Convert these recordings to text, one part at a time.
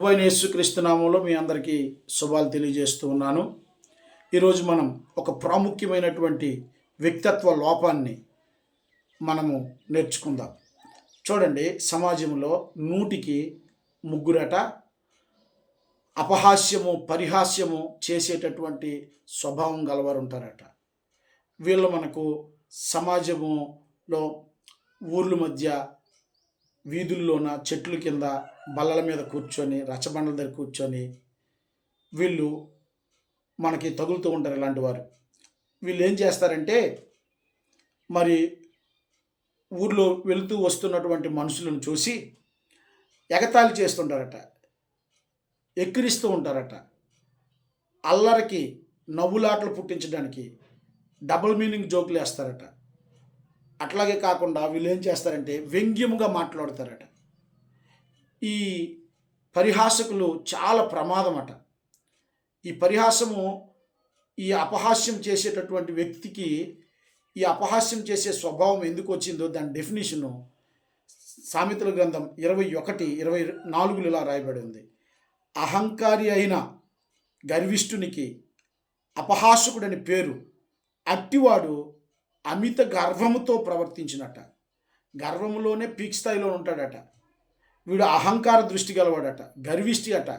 పోయిన యేసుక్రీస్తునామంలో మీ అందరికీ శుభాలు తెలియజేస్తూ ఉన్నాను. ఈరోజు మనం ఒక ప్రాముఖ్యమైనటువంటి వ్యక్తిత్వ లోపాన్ని మనము నేర్చుకుందాం. చూడండి సమాజంలో నూటికి ముగ్గురట అపహాస్యము పరిహాస్యము చేసేటటువంటి స్వభావం గలవారు ఉంటారట వీళ్ళు మనకు సమాజములో ఊర్ల మధ్య వీధుల్లోన చెట్ల కింద బల్లల మీద కూర్చొని రచ్చబండల దగ్గర కూర్చొని వీళ్ళు మనకి తగులుతూ ఉంటారు ఇలాంటి వారు. వీళ్ళు ఏం చేస్తారంటే మరి ఊర్లో వెళుతూ వస్తున్నటువంటి మనుషులను చూసి ఎగతాళి చేస్తుంటారట ఎక్కిరిస్తూ ఉంటారట. అల్లరికి నవ్వులాటలు పుట్టించడానికి డబుల్ మీనింగ్ జోకులు వేస్తారట. అట్లాగే కాకుండా వీళ్ళు ఏం చేస్తారంటే వ్యంగ్యముగా మాట్లాడతారట. ఈ పరిహాసకులు చాలా ప్రమాదం అట ఈ పరిహాసము ఈ అపహాస్యం చేసేటటువంటి వ్యక్తికి ఈ అపహాస్యం చేసే స్వభావం ఎందుకు వచ్చిందో దాని డెఫినేషను సామెతల గ్రంథం ఇరవై ఒకటి ఇరవై నాలుగులు ఇలా రాయబడి ఉంది. అహంకారి అయిన గర్విష్ఠునికి అపహాసకుడని పేరు అట్టివాడు అమిత గర్వముతో ప్రవర్తించినట. గర్వములోనే పీక్ స్థాయిలో ఉంటాడట. వీడు అహంకార దృష్టి గలవాడట. గర్విష్టి అట.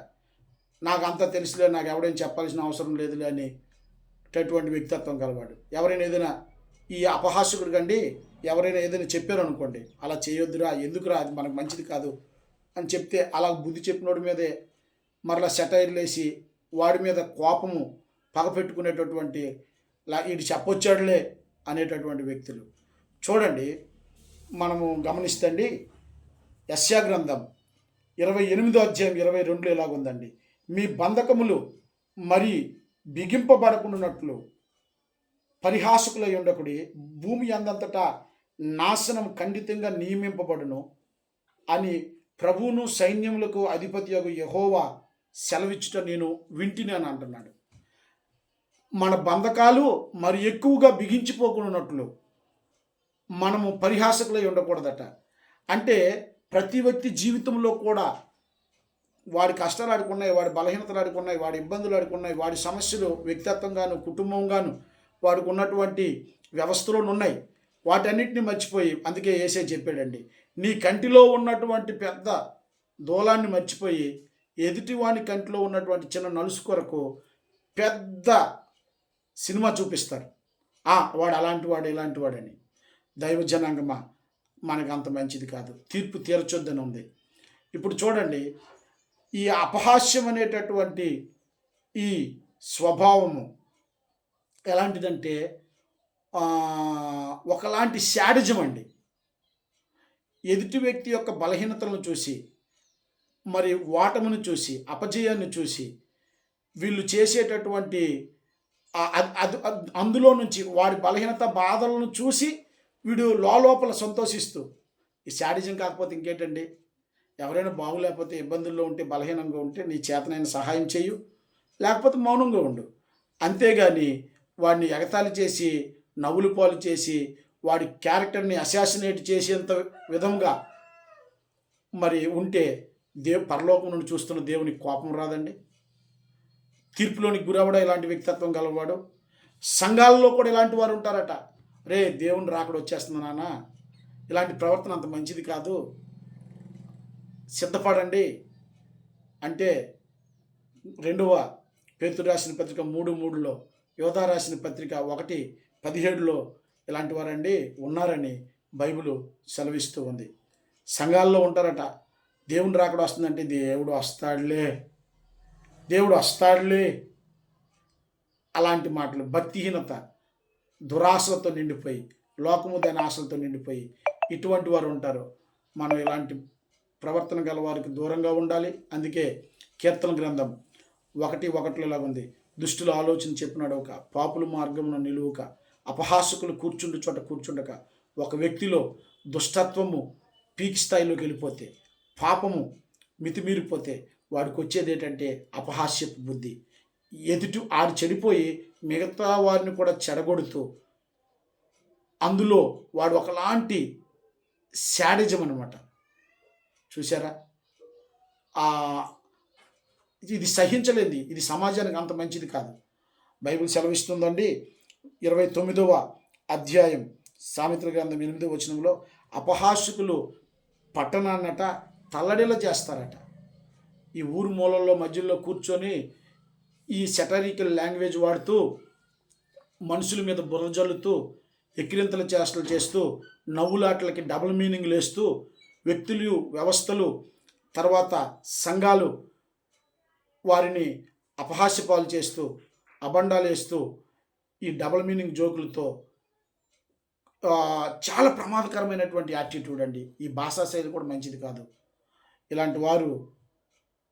నాకు అంత తెలుసులే నాకు ఎవడైనా చెప్పాల్సిన అవసరం లేదులే అని అటువంటి వ్యక్తిత్వం గలవాడు. ఎవరైనా ఏదైనా ఈ అపహాసకుడు కండి ఎవరైనా ఏదైనా చెప్పారు అనుకోండి అలా చేయొద్దురా ఎందుకురా అది మనకు మంచిది కాదు అని చెప్తే అలా బుద్ధి చెప్పినోడి మీదే మరలా సెటైర్లు వేసి వాడి మీద కోపము పగ పెట్టుకునేటటువంటి లా వీడు చెప్పొచ్చాడులే అనేటటువంటి వ్యక్తులు. చూడండి మనము గమనిస్తండి యస్యా గ్రంథం ఇరవై ఎనిమిదో అధ్యాయం ఇరవై రెండులో ఎలాగుందండి? మీ బంధకములు మరి బిగింపబడకుండానట్లు పరిహాసకులై ఉండకుడి భూమి అందంతటా నాశనం ఖండితంగా నియమింపబడును అని ప్రభువును సైన్యములకు అధిపతియగు యహోవా సెలవిచ్చుట నేను వింటిని అని అంటున్నాడు. మన బంధకాలు మరి ఎక్కువగా బిగించిపోకున్నట్లు మనము పరిహాసకులై ఉండకూడదట. అంటే ప్రతి వ్యక్తి జీవితంలో కూడా వాడి కష్టాలు ఆడుకున్నాయి వాడి బలహీనతలు ఆడుకున్నాయి వాడి ఇబ్బందులు ఆడుకున్నాయి వాడి సమస్యలు వ్యక్తిత్వంగాను కుటుంబంగాను వాడికి ఉన్నటువంటి వ్యవస్థలో ఉన్నాయి. వాటన్నిటిని మర్చిపోయి అందుకే ఏసే చెప్పాడండి నీ కంటిలో ఉన్నటువంటి పెద్ద దూలాన్ని మర్చిపోయి ఎదుటివాని కంటిలో ఉన్నటువంటి చిన్న నలుసు కొరకు పెద్ద సినిమా చూపిస్తారు. "ఆ, వాడు అలాంటి వాడు ఇలాంటి వాడని. దైవ జనాంగమా? మనకు అంత మంచిది కాదు. తీర్పు తీర్చొద్దని ఉంది. ఇప్పుడు చూడండి ఈ అపహాస్యం అనేటటువంటి ఈ స్వభావము ఎలాంటిదంటే ఒకలాంటి శాడిజం అండి. ఎదుటి వ్యక్తి యొక్క బలహీనతలను చూసి మరి ఓటమును చూసి అపజయాన్ని చూసి వీళ్ళు చేసేటటువంటి అందులో నుంచి వారి బలహీనత బాధలను చూసి వీడు లోపల సంతోషిస్తూ ఈ శాడిజం కాకపోతే ఇంకేటండి? ఎవరైనా బాగులేకపోతే ఇబ్బందుల్లో ఉంటే బలహీనంగా ఉంటే నీ చేతనైన సహాయం చేయు లేకపోతే మౌనంగా ఉండు. అంతేగాని వాడిని ఎగతాళి చేసి నవ్వులు పాలు చేసి వాడి క్యారెక్టర్ని అసాసినేట్ చేసేంత విధంగా మరి ఉంటే దేవ్ పరలోకం నుండి చూస్తున్న దేవునికి కోపం రాదండి? తీర్పులోనికి గురవడం ఇలాంటి వ్యక్తిత్వం గలవాడు? సంఘాలలో కూడా ఇలాంటి వారు ఉంటారట? రే దేవుని రాకడ వచ్చేస్తుంది నాన్న. ఇలాంటి ప్రవర్తన అంత మంచిది కాదు. సిద్ధపడండి. అంటే రెండవ పేతుడు రాసిన పత్రిక మూడు మూడులో యోధా రాసిన పత్రిక ఒకటి పదిహేడులో ఇలాంటి వారండి ఉన్నారని బైబిల్ సెలవిస్తూ ఉంది. సంఘాల్లో ఉంటారట. దేవుని రాకడ వస్తుందంటే దేవుడు వస్తాడులే. దేవుడు వస్తాడులే. అలాంటి మాటలు భక్తిహీనత దురాశలతో నిండిపోయి లోకము దాని ఆశలతో నిండిపోయి ఇటువంటి వారు ఉంటారు. మనం ఇలాంటి ప్రవర్తన గల వారికి దూరంగా ఉండాలి. అందుకే కీర్తన గ్రంథం ఒకటి ఒకటిలో ఉంది. దుష్టుల ఆలోచన చెప్పినాడు ఒక పాపుల మార్గమున నిలువుక అపహాసకులు కూర్చుండు చోట కూర్చుండక ఒక వ్యక్తిలో దుష్టత్వము పీక్ స్థాయిలోకి వెళ్ళిపోతే పాపము మితిమీరిపోతే వాడికి వచ్చేది ఏంటంటే అపహాస్యపు బుద్ధి. ఎదుటి ఆడు చెడిపోయి మిగతా వారిని కూడా చెడగొడుతూ అందులో వాడు ఒకలాంటి శాడిజం అనమాట చూసారా ఇది- సహించలేంది ఇది సమాజానికి అంత మంచిది కాదు. బైబిల్ సెలవిస్తుందండి. ఇరవై తొమ్మిదవ అధ్యాయం సామిత్ర గ్రంథం ఎనిమిదవ వచనంలో అపహాసుకులు పట్టణాన్నట తల్లడిలా చేస్తారట. ఈ ఊరు మూలల్లో మధ్యలో కూర్చొని ఈ సెటరికల్ లాంగ్వేజ్ వాడుతూ మనుషుల మీద బుర్ర జల్లుతూ ఎక్కిరింతల చేష్టలు చేస్తూ నవ్వులాటలకి డబుల్ మీనింగ్లు వేస్తూ వ్యక్తులు వ్యవస్థలు తర్వాత సంఘాలు వారిని అపహాస్యపాలు చేస్తూ అబండాలు వేస్తూ ఈ డబుల్ మీనింగ్ జోకులతో చాలా ప్రమాదకరమైనటువంటి యాటిట్యూడ్ అండి. ఈ భాషా శైలి కూడా మంచిది కాదు. ఇలాంటి వారు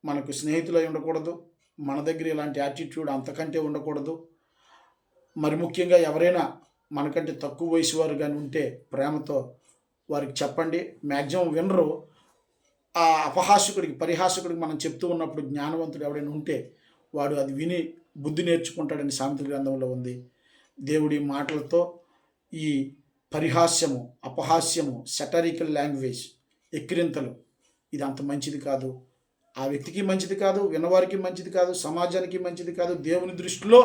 మనకు స్నేహితులై ఉండకూడదు. మన దగ్గర ఇలాంటి యాటిట్యూడ్ అంతకంటే ఉండకూడదు. మరి ముఖ్యంగా ఎవరైనా మనకంటే తక్కువ వయసు వారు కానీ ఉంటే ప్రేమతో వారికి చెప్పండి. మ్యాక్సిమం వినరు. ఆ అపహాసకుడికి పరిహాసకుడికి మనం చెప్తూ ఉన్నప్పుడు జ్ఞానవంతుడు ఎవడైనా ఉంటే వాడు అది విని బుద్ధి నేర్చుకుంటాడని సామెతల గ్రంథంలో ఉంది. దేవుడి మాటలతో ఈ పరిహాస్యము అపహాస్యము సెటరికల్ లాంగ్వేజ్ ఎక్కిరింతలు ఇది అంత మంచిది కాదు. ఆ వ్యక్తికి మంచిది కాదు విన్నవారికి మంచిది కాదు సమాజానికి మంచిది కాదు. దేవుని దృష్టిలో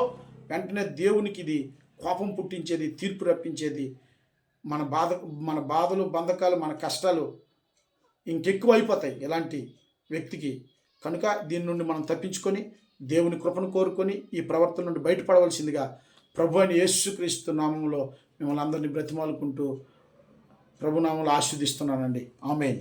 వెంటనే దేవునికి ఇది కోపం పుట్టించేది తీర్పు రప్పించేది. మన బాధ మన బాధలు బంధకాలు మన కష్టాలు ఇంకెక్కువ అయిపోతాయి ఇలాంటి వ్యక్తికి. కనుక దీని నుండి మనం తప్పించుకొని దేవుని కృపను కోరుకొని ఈ ప్రవర్తన నుండి బయటపడవలసిందిగా ప్రభు అని యేసుక్రీస్తు నామంలో మిమ్మల్ని అందరినీ బ్రతిమాలుకుంటూ ప్రభునామంలో ఆస్వాదిస్తున్నానండి ఆమెన్.